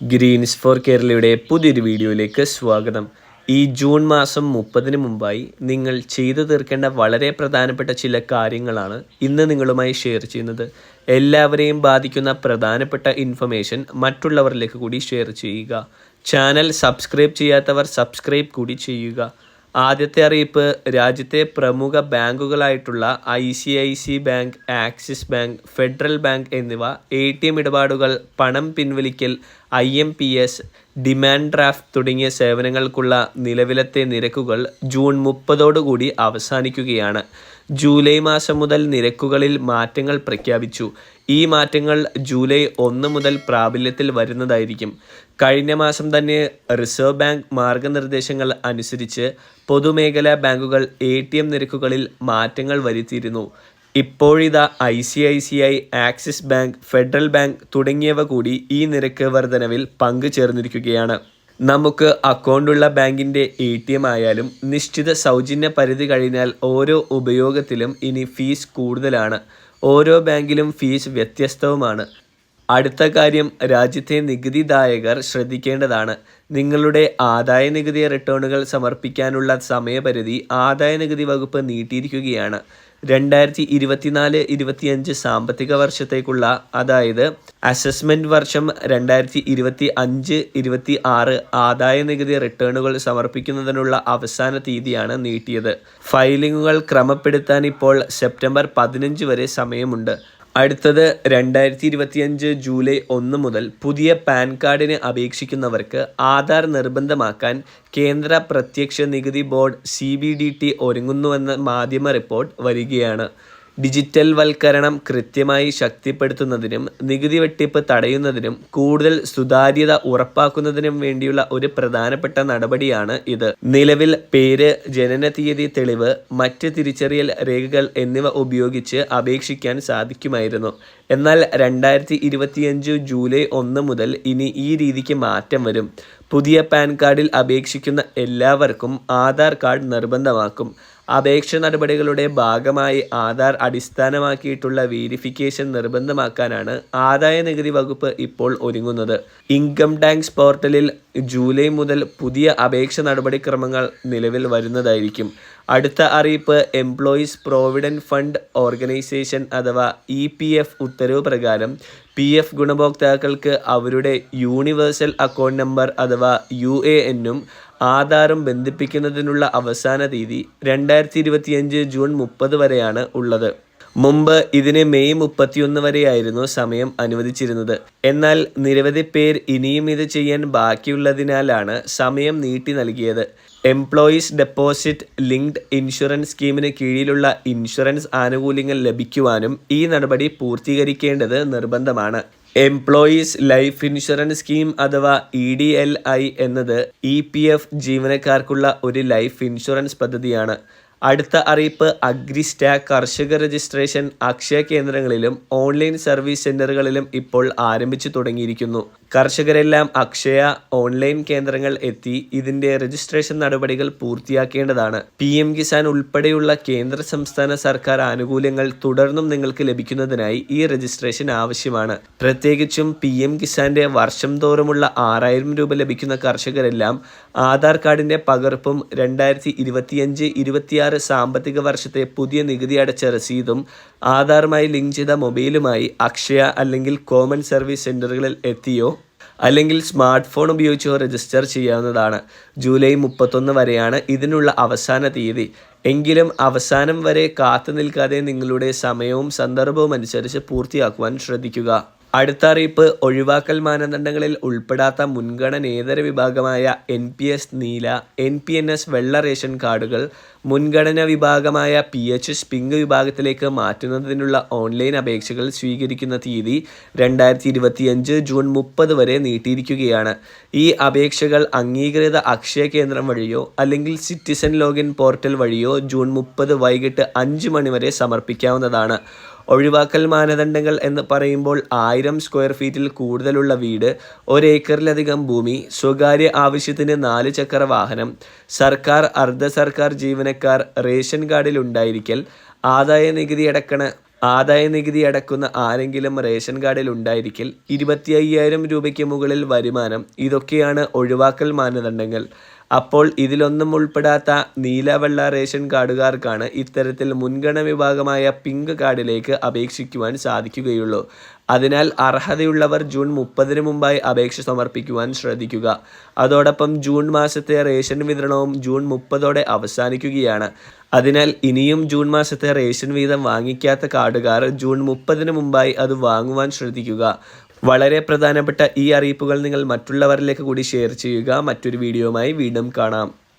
Green's four കേരളയുടെ പുതിയൊരു വീഡിയോയിലേക്ക് സ്വാഗതം. ഈ ജൂൺ മാസം മുപ്പതിന് മുമ്പായി നിങ്ങൾ ചെയ്തു തീർക്കേണ്ട വളരെ പ്രധാനപ്പെട്ട ചില കാര്യങ്ങളാണ് ഇന്ന് നിങ്ങളുമായി ഷെയർ ചെയ്യുന്നത്. എല്ലാവരെയും ബാധിക്കുന്ന പ്രധാനപ്പെട്ട ഇൻഫർമേഷൻ മറ്റുള്ളവരിലേക്ക് കൂടി ഷെയർ ചെയ്യുക. ചാനൽ സബ്സ്ക്രൈബ് ചെയ്യാത്തവർ സബ്സ്ക്രൈബ് കൂടി ചെയ്യുക. ആദ്യത്തെ അറിയിപ്പ് രാജ്യത്തെ പ്രമുഖ ബാങ്കുകളായിട്ടുള്ള I C I C bank Axis bank Federal bank എന്നിവ എ ടി എം ഇടപാടുകൾ പണം പിൻവലിക്കൽ I M P S demand draft തുടങ്ങിയ സേവനങ്ങൾക്കുള്ള നിലവിലത്തെ നിരക്കുകൾ ജൂൺ മുപ്പതോടുകൂടി അവസാനിക്കുകയാണ്. ജൂലൈ മാസം മുതൽ നിരക്കുകളിൽ മാറ്റങ്ങൾ പ്രഖ്യാപിച്ചു. ഈ മാറ്റങ്ങൾ ജൂലൈ ഒന്ന് മുതൽ പ്രാബല്യത്തിൽ വരുന്നതായിരിക്കും. കഴിഞ്ഞ മാസം തന്നെ റിസർവ് ബാങ്ക് മാർഗനിർദ്ദേശങ്ങൾ അനുസരിച്ച് പൊതുമേഖലാ ബാങ്കുകൾ എ നിരക്കുകളിൽ മാറ്റങ്ങൾ വരുത്തിയിരുന്നു. ഇപ്പോഴിതാ I C I C I Axis bank Federal bank തുടങ്ങിയവ കൂടി ഈ നിരക്ക് വർധനവിൽ പങ്കു ചേർന്നിരിക്കുകയാണ്. നമുക്ക് അക്കൗണ്ടുള്ള ബാങ്കിന്റെ എ ടി എം ആയാലും നിശ്ചിത സൗജന്യ പരിധി കഴിഞ്ഞാൽ ഓരോ ഉപയോഗത്തിലും ഇനി ഫീസ് കൂടുതലാണ്. ഓരോ ബാങ്കിലും ഫീസ് വ്യത്യസ്തവുമാണ്. അടുത്ത കാര്യം രാജ്യത്തെ നികുതിദായകർ ശ്രദ്ധിക്കേണ്ടതാണ്. നിങ്ങളുടെ ആദായ നികുതി റിട്ടേണുകൾ സമർപ്പിക്കാനുള്ള സമയപരിധി ആദായ നികുതി വകുപ്പ് നീട്ടിയിരിക്കുകയാണ്. രണ്ടായിരത്തി ഇരുപത്തിനാല് ഇരുപത്തിയഞ്ച് സാമ്പത്തിക വർഷത്തേക്കുള്ള അതായത് അസസ്മെന്റ് വർഷം രണ്ടായിരത്തി ഇരുപത്തി അഞ്ച് ഇരുപത്തി ആറ് ആദായ നികുതി റിട്ടേണുകൾ സമർപ്പിക്കുന്നതിനുള്ള അവസാന തീയതിയാണ് നീട്ടിയത്. ഫയലിങ്ങുകൾ ക്രമപ്പെടുത്താൻ ഇപ്പോൾ സെപ്റ്റംബർ പതിനഞ്ച് വരെ സമയമുണ്ട്. അടുത്തത് രണ്ടായിരത്തി ഇരുപത്തിയഞ്ച് ജൂലൈ ഒന്ന് മുതൽ പുതിയ പാൻ കാർഡിന് അപേക്ഷിക്കുന്നവർക്ക് ആധാർ നിർബന്ധമാക്കാൻ കേന്ദ്ര പ്രത്യക്ഷ നികുതി board C B D T ഒരുങ്ങുന്നുവെന്ന മാധ്യമ റിപ്പോർട്ട് വരികയാണ്. ഡിജിറ്റൽ വൽക്കരണം കൃത്യമായി ശക്തിപ്പെടുത്തുന്നതിനും നികുതി വെട്ടിപ്പ് തടയുന്നതിനും കൂടുതൽ സുതാര്യത ഉറപ്പാക്കുന്നതിനും വേണ്ടിയുള്ള ഒരു പ്രധാനപ്പെട്ട നടപടിയാണ് ഇത്. നിലവിൽ പേര് ജനന തീയതി തെളിവ് മറ്റ് തിരിച്ചറിയൽ രേഖകൾ എന്നിവ ഉപയോഗിച്ച് അപേക്ഷിക്കാൻ സാധിക്കുമായിരുന്നു. എന്നാൽ രണ്ടായിരത്തി ഇരുപത്തിയഞ്ച് ജൂലൈ ഒന്ന് മുതൽ ഇനി ഈ രീതിക്ക് മാറ്റം വരും. പുതിയ പാൻ കാർഡിൽ അപേക്ഷിക്കുന്ന എല്ലാവർക്കും ആധാർ കാർഡ് നിർബന്ധമാക്കും. അപേക്ഷ നടപടികളുടെ ഭാഗമായി ആധാർ അടിസ്ഥാനമാക്കിയിട്ടുള്ള വേരിഫിക്കേഷൻ നിർബന്ധമാക്കാനാണ് ആദായ നികുതി വകുപ്പ് ഇപ്പോൾ ഒരുങ്ങുന്നത്. ഇൻകം ടാക്സ് പോർട്ടലിൽ ജൂലൈ മുതൽ പുതിയ അപേക്ഷ നടപടിക്രമങ്ങൾ നിലവിൽ വരുന്നതായിരിക്കും. അടുത്ത അറിയിപ്പ് എംപ്ലോയീസ് പ്രോവിഡന്റ് ഫണ്ട് ഓർഗനൈസേഷൻ അഥവാ ഇ പി എഫ് ഉത്തരവ് പ്രകാരം പി എഫ് ഗുണഭോക്താക്കൾക്ക് അവരുടെ യൂണിവേഴ്സൽ അക്കൗണ്ട് നമ്പർ അഥവാ യു എ എന്നും ആധാറും ബന്ധിപ്പിക്കുന്നതിനുള്ള അവസാന തീയതി രണ്ടായിരത്തി ഇരുപത്തിയഞ്ച് ജൂൺ മുപ്പത് വരെയാണ് ഉള്ളത്. മുമ്പ് ഇതിന് മെയ് മുപ്പത്തിയൊന്ന് വരെയായിരുന്നു സമയം അനുവദിച്ചിരുന്നത്. എന്നാൽ നിരവധി പേർ ഇനിയും ഇത് ചെയ്യാൻ ബാക്കിയുള്ളതിനാലാണ് സമയം നീട്ടി നൽകിയത്. എംപ്ലോയീസ് ഡെപ്പോസിറ്റ് ലിങ്ക്ഡ് ഇൻഷുറൻസ് സ്കീമിന് കീഴിലുള്ള ഇൻഷുറൻസ് ആനുകൂല്യങ്ങൾ ലഭിക്കുവാനും ഈ നടപടി പൂർത്തീകരിക്കേണ്ടത് നിർബന്ധമാണ്. എംപ്ലോയീസ് ലൈഫ് ഇൻഷുറൻസ് സ്കീം അഥവാ ഇ ഡി എൽ ഐ എന്നത് ഇ പി എഫ് ജീവനക്കാർക്കുള്ള ഒരു ലൈഫ് ഇൻഷുറൻസ് പദ്ധതിയാണ്. അടുത്ത അറിയിപ്പ് അഗ്രിസ്റ്റ കർഷക രജിസ്ട്രേഷൻ അക്ഷയ കേന്ദ്രങ്ങളിലും ഓൺലൈൻ സർവീസ് സെന്ററുകളിലും ഇപ്പോൾ ആരംഭിച്ചു തുടങ്ങിയിരിക്കുന്നു. കർഷകരെല്ലാം അക്ഷയ ഓൺലൈൻ കേന്ദ്രങ്ങൾ എത്തി ഇതിന്റെ രജിസ്ട്രേഷൻ നടപടികൾ പൂർത്തിയാക്കേണ്ടതാണ്. പി എം കിസാൻ ഉൾപ്പെടെയുള്ള കേന്ദ്ര സംസ്ഥാന സർക്കാർ ആനുകൂല്യങ്ങൾ തുടർന്നും നിങ്ങൾക്ക് ലഭിക്കുന്നതിനായി ഈ രജിസ്ട്രേഷൻ ആവശ്യമാണ്. പ്രത്യേകിച്ചും പി എം കിസാന്റെ വർഷം തോറുമുള്ള ആറായിരം രൂപ ലഭിക്കുന്ന കർഷകരെല്ലാം ആധാർ കാർഡിന്റെ പകർപ്പും രണ്ടായിരത്തി ഇരുപത്തിയഞ്ച് ഇരുപത്തിയാറ് സാമ്പത്തിക വർഷത്തെ പുതിയ നികുതി അടച്ച രസീതും ആധാറുമായി ലിങ്ക് ചെയ്ത മൊബൈലുമായി അക്ഷയ അല്ലെങ്കിൽ കോമൺ സർവീസ് സെന്ററുകളിൽ എത്തിയോ? അല്ലെങ്കിൽ സ്മാർട്ട് ഫോൺ ഉപയോഗിച്ചോ രജിസ്റ്റർ ചെയ്യാവുന്നതാണ്. ജൂലൈ മുപ്പത്തൊന്ന് വരെയാണ് ഇതിനുള്ള അവസാന തീയതി. എങ്കിലും അവസാനം വരെ കാത്തു നിൽക്കാതെ നിങ്ങളുടെ സമയവും സന്ദർഭവും അനുസരിച്ച് പൂർത്തിയാക്കുവാൻ ശ്രദ്ധിക്കുക. അടുത്ത അറിയിപ്പ് ഒഴിവാക്കൽ മാനദണ്ഡങ്ങളിൽ ഉൾപ്പെടാത്ത മുൻഗണനേതര വിഭാഗമായ എൻ പി എസ് നീല എൻ പി എൻ എസ് വെള്ള റേഷൻ കാർഡുകൾ മുൻഗണന വിഭാഗമായ പി എച്ച് എസ് പിങ്ക് വിഭാഗത്തിലേക്ക് മാറ്റുന്നതിനുള്ള ഓൺലൈൻ അപേക്ഷകൾ സ്വീകരിക്കുന്ന തീയതി രണ്ടായിരത്തി ഇരുപത്തിയഞ്ച് ജൂൺ മുപ്പത് വരെ നീട്ടിയിരിക്കുകയാണ്. ഈ അപേക്ഷകൾ അംഗീകൃത അക്ഷയ കേന്ദ്രം വഴിയോ അല്ലെങ്കിൽ സിറ്റിസൺ ലോഗിൻ പോർട്ടൽ വഴിയോ ജൂൺ മുപ്പത് വൈകിട്ട് അഞ്ച് മണി വരെ സമർപ്പിക്കാവുന്നതാണ്. ഒഴിവാക്കൽ മാനദണ്ഡങ്ങൾ എന്ന് പറയുമ്പോൾ ആയിരം സ്ക്വയർ ഫീറ്റിൽ കൂടുതലുള്ള വീട് ഒരേക്കറിലധികം ഭൂമി സ്വകാര്യ ആവശ്യത്തിന് നാല് ചക്ര വാഹനം സർക്കാർ അർദ്ധ സർക്കാർ ജീവനക്കാർ റേഷൻ കാർഡിൽ ഉണ്ടായിരിക്കൽ ആദായ നികുതി അടക്കണ ആദായ നികുതി അടക്കുന്ന ആരെങ്കിലും റേഷൻ കാർഡിൽ ഉണ്ടായിരിക്കൽ ഇരുപത്തി അയ്യായിരം രൂപയ്ക്ക് മുകളിൽ വരുമാനം ഇതൊക്കെയാണ് ഒഴിവാക്കൽ മാനദണ്ഡങ്ങൾ. അപ്പോൾ ഇതിലൊന്നും ഉൾപ്പെടാത്ത നീലവെള്ള റേഷൻ കാർഡുകാർക്കാണ് ഇത്തരത്തിൽ മുൻഗണന വിഭാഗമായ പിങ്ക് കാർഡിലേക്ക് അപേക്ഷിക്കുവാൻ സാധിക്കുകയുള്ളൂ. അതിനാൽ അർഹതയുള്ളവർ ജൂൺ മുപ്പതിന് മുമ്പായി അപേക്ഷ സമർപ്പിക്കുവാൻ ശ്രദ്ധിക്കുക. അതോടൊപ്പം ജൂൺ മാസത്തെ റേഷൻ വിതരണവും ജൂൺ മുപ്പതോടെ അവസാനിക്കുകയാണ്. അതിനാൽ ഇനിയും ജൂൺ മാസത്തെ റേഷൻ വീതം വാങ്ങിക്കാത്ത കാർഡുകാർ ജൂൺ മുപ്പതിന് മുമ്പായി അത് വാങ്ങുവാൻ ശ്രദ്ധിക്കുക. വളരെ പ്രധാനപ്പെട്ട ഈ അറിയിപ്പുകൾ നിങ്ങൾ മറ്റുള്ളവരിലേക്ക് കൂടി ഷെയർ ചെയ്യുക. മറ്റൊരു വീഡിയോയുമായി വീണ്ടും കാണാം.